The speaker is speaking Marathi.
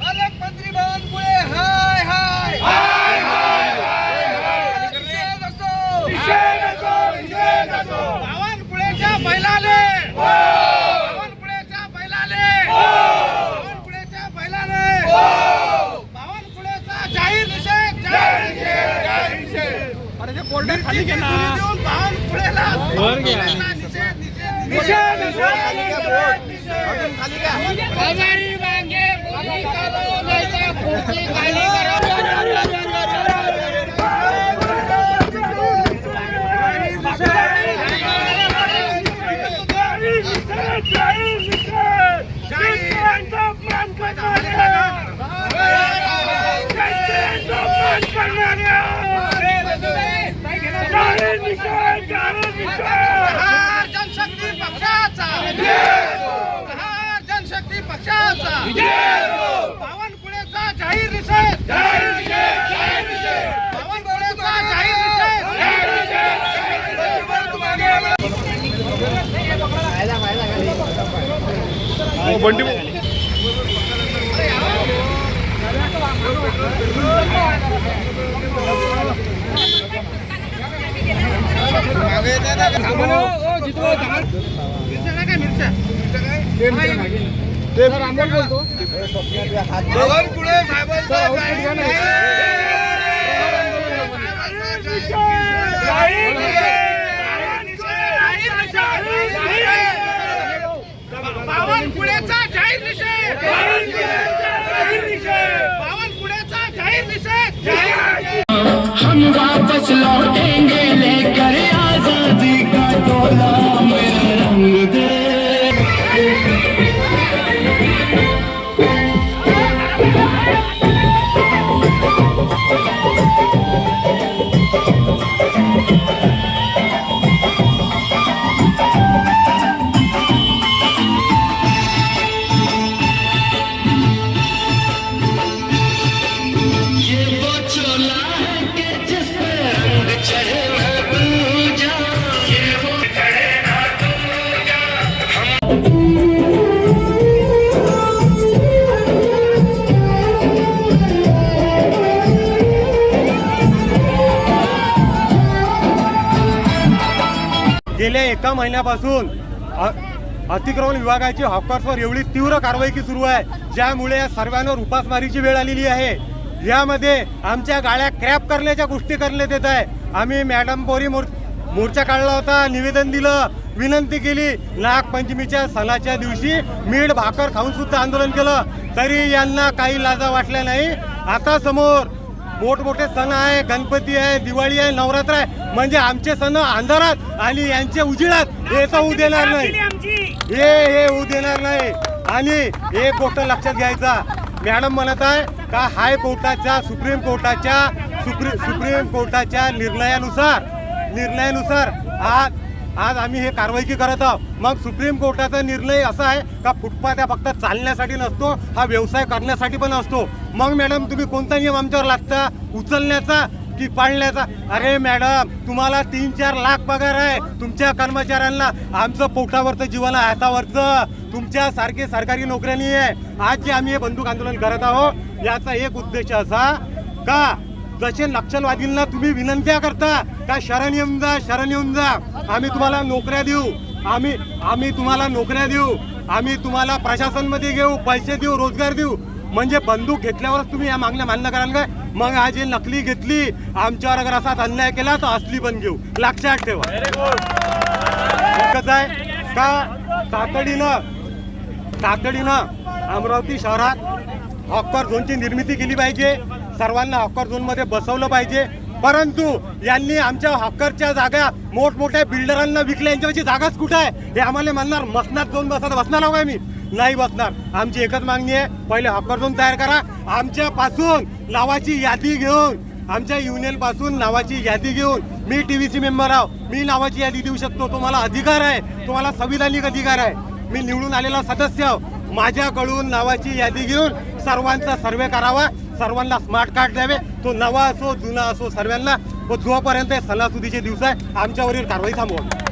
पालकमंत्री बावनकुळे हाय हाय। निषेध असो. बावनकुळेच्या बैलाले बावनकुळेच्या बैलाले बावनकुळेच्या बैलाले बावनकुळेचा जाहीर निषेध जाहीर निषेध। अरे ते कोर्टात खाली ना बावनकुळेला बावनकुळेला निषेध निषेध निषेध हजारी वांगे बोली करो नाहीतर पुढची खाली करा बिहार पक्षाचा बावनकुळेचा जाहीर निषेध. बावनकुळेचा जाहीर मिरच्या काय? बावनकुळे साहेबांचा बावनकुळेचा जाहीर निषेध बावनकुळेचा जाहीर निषेध हम वापस लौटेंगे। गेल्या एका महिन्यापासून अ- अतिक्रमण विभागाची हॉकर्सवर एवढी तीव्र कारवाई सुरू आहे ज्यामुळे या सर्वांवर उपासमारीची वेळ आलेली आहे. यामध्ये आमच्या गाड्या क्रॅप करण्याच्या गोष्टी करण्यात येत आहे. आम्ही मॅडम पोरी मोर मोर्चा काढला होता निवेदन दिलं विनंती केली. नागपंचमीच्या सणाच्या दिवशी मीठ भाकर खाऊन सुद्धा आंदोलन केलं. तरी यांना काही लाजा वाटल्या नाही. आता समोर मोठमोठे सण आहे गणपती आहे दिवाळी आहे नवरात्र आहे. म्हणजे आमचे सण अंधारात आणि यांचे उजिळात हे तर होऊ देणार नाही. हे हे होऊ देणार नाही. आणि एक गोष्ट लक्षात घ्यायचा. मॅडम म्हणत आहे का हायकोर्टाच्या सुप्रीम कोर्टाच्या सुप्रीम सुप्रीम कोर्टाच्या निर्णयानुसार निर्णयानुसार आज आज आम्ही हे कारवाई करत आहोत. मग सुप्रीम कोर्टाचा निर्णय असा आहे का फुटपाथ हा फक्त चालण्यासाठी नसतो हा व्यवसाय करण्यासाठी पण असतो? मग मॅडम तुम्ही कोणता नियम आमच्यावर लागता उचलण्याचा की पाळण्याचा? अरे मॅडम तुम्हाला तीन चार लाख पगार आहे. तुमच्या कर्मचाऱ्यांना आमचं पोटावरचं जीवन आहे हातावरचं. तुमच्या सारखे सरकारी नोकऱ्या नाही आहे आज जे आम्ही हे बंदूक आंदोलन करत आहोत याचा एक उद्देश असा का जसे नक्षलवादींना तुम्ही विनंत्या करता का शरण येऊन जा शरण येऊन जा. आम्ही तुम्हाला नोकऱ्या देऊ. आम्ही आम्ही तुम्हाला नोकऱ्या देऊ. आम्ही तुम्हाला प्रशासनमध्ये घेऊ पैसे देऊ रोजगार देऊ. म्हणजे बंदूक घेतल्यावरच तुम्ही या मागण्या मान्य कराल काय? मग आज हे नकली घेतली आमच्यावर अगर असाच अन्याय केला तर असली पण घेऊ. लक्षात ठेवा. एकच आहे का? तातडीनं तातडीनं अमरावती शहरात हॉकर झोनची निर्मिती केली पाहिजे. सर्वांना हॉकर झोनमध्ये बसवलं पाहिजे. परंतु यांनी आमच्या हॉकरच्या जागा मोठमोठ्या बिल्डरांना विकल्या. यांच्यावरची जागाच कुठं आहे? हे आम्हाला म्हणणार मसनात झोन बसत. बसणार आहो मी नाही बसणार. आमची एकच मागणी आहे पहिले हॉकर झोन तयार करा. आमच्यापासून नावाची यादी घेऊन आमच्या युनियनपासून नावाची यादी घेऊन मी टी व्हीची मेंबर आहो. मी नावाची यादी देऊ शकतो. तुम्हाला अधिकार आहे. तुम्हाला संविधानिक अधिकार आहे. मी निवडून आलेला सदस्य आहो. माझ्याकडून नावाची यादी घेऊन सर्वांचा सर्वे करावा. सर्वांना स्मार्ट कार्ड द्यावे. तो नवा असो जुना असो सर्वांना. व जोपर्यंत सणासुदीचे दिवस आहे आमच्यावरील कारवाई थांबवावी